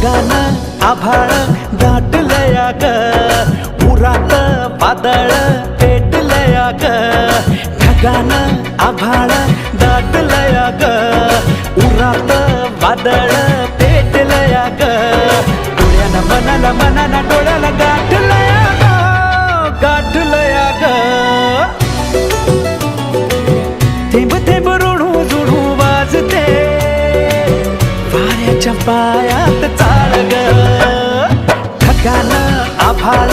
ढगानं आभाळ दाटलया ग पुरात पातळ पेटलया ग ढगानं आभाळ दाटलया ग उरात वादळ पेटलया ग डोळ्यानं मनाला मनाला डोळ्याला गाठलया ग गाठलया ग वाऱ्याच्या पायात चाल ग ढगान आभाळ